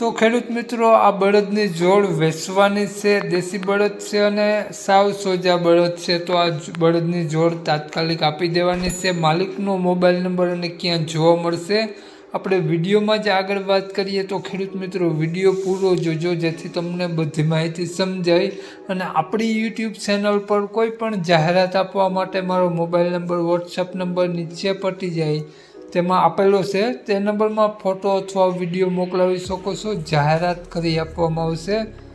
તો ખેડૂત મિત્રો, આ બળદની જોડ વેચવાની છે, દેશી બળદ છે અને સાવ સોજા બળદ છે. તો આ બળદની જોડ તાત્કાલિક આપી દેવાની છે. માલિકનો મોબાઈલ નંબર અને ક્યાં જોવા મળશે, આપણે વિડીયોમાં જ આગળ વાત કરીએ. તો ખેડૂત મિત્રો, વીડિયો પૂરો જોજો, જેથી તમને બધી માહિતી સમજાય. અને આપણી યુટ્યુબ ચેનલ પર કોઈ પણ જાહેરાત આપવા માટે મારો મોબાઈલ નંબર વોટ્સઅપ નંબર નીચે પટી જાય. તેમાં આપેલો છે. તે નંબરમાં ફોટો અથવા વીડિયો મોકલાવી શકો છો. જાહેરાત કરી આપવામાં આવશે.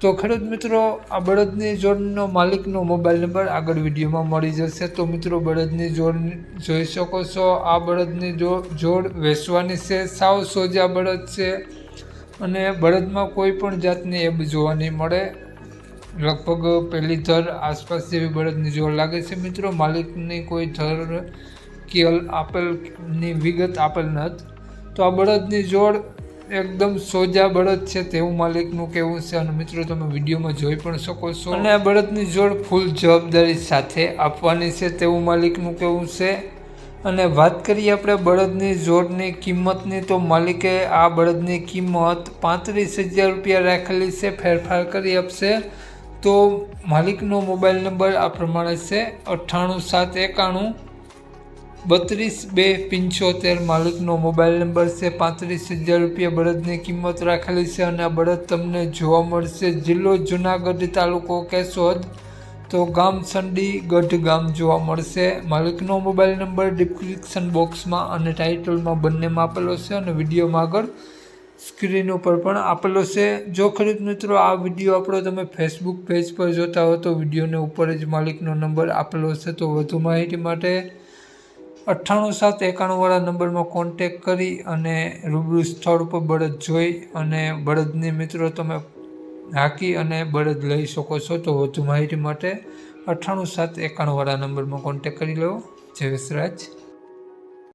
તો ખેડૂત મિત્રો, આ બળદની જોડનો માલિકનો મોબાઈલ નંબર આગળ વિડીયોમાં મળી જશે. તો મિત્રો, બળદની જોડ જોઈ શકો છો. આ બળદની જો- જોડ વેચવાની છે. સાવ સોજા બળદ છે અને બળદમાં કોઈ પણ જાતની એબ જોવા નહીં મળે. લગભગ પહેલી ધર આસપાસ જેવી બળદની જોડ લાગે છે. મિત્રો, માલિકની કોઈ ધર કે અલ- આપેલની વિગત આપેલ નથી તો આ બળદની જોડ એકદમ સોજા બળદ છે તેવું માલિકનું કહેવું છે અને મિત્રો તમે વિડીયોમાં જોઈ પણ શકો છો. અને આ બળદની જોડ ફૂલ જવાબદારી સાથે આપવાની છે તેવું માલિકનું કહેવું છે. અને વાત કરીએ આપણે બળદની જોડની કિંમતની, તો માલિકે આ બળદની કિંમત પાંત્રીસ હજાર રૂપિયા રાખેલી છે, ફેરફાર કરી આપશે. તો માલિકનો મોબાઈલ નંબર આ પ્રમાણે છે અઠ્ઠાણું સાત એકાણું બત્રીસ બે પંચોતેર માલિકનો મોબાઈલ નંબર છે. પાંત્રીસ હજાર રૂપિયા બળદની કિંમત રાખેલી છે અને આ બળદ તમને જોવા મળશે. જિલ્લો જુનાગઢ તાલુકો કેશોદ. તો ગામ સંડી ગઢ ગામ જોવા મળશે. માલિકનો મોબાઈલ નંબર ડિસ્ક્રિપ્શન બોક્સમાં અને ટાઇટલમાં બંનેમાં આપેલો છે અને વિડીયોમાં આગળ સ્ક્રીન ઉપર પણ આપેલો છે. જો ખરીદ મિત્રો, આ વીડિયો આપણો તમે ફેસબુક પેજ પર જોતા હો તો વિડીયોને ઉપર જ માલિકનો નંબર આપેલો છે. તો વધુ માહિતી માટે અઠ્ઠાણું સાત એકાણુંવાળા નંબરમાં કોન્ટેક કરી અને રૂબરૂ સ્થળ ઉપર બળદ જોઈ અને બળદની મિત્રો તમે હાકી અને બળદ લઈ શકો છો. તો વધુ માહિતી માટે અઠ્ઠાણું સાત એકાણુંવાળા નંબરમાં કોન્ટેક કરી લો. જય વિસરાજ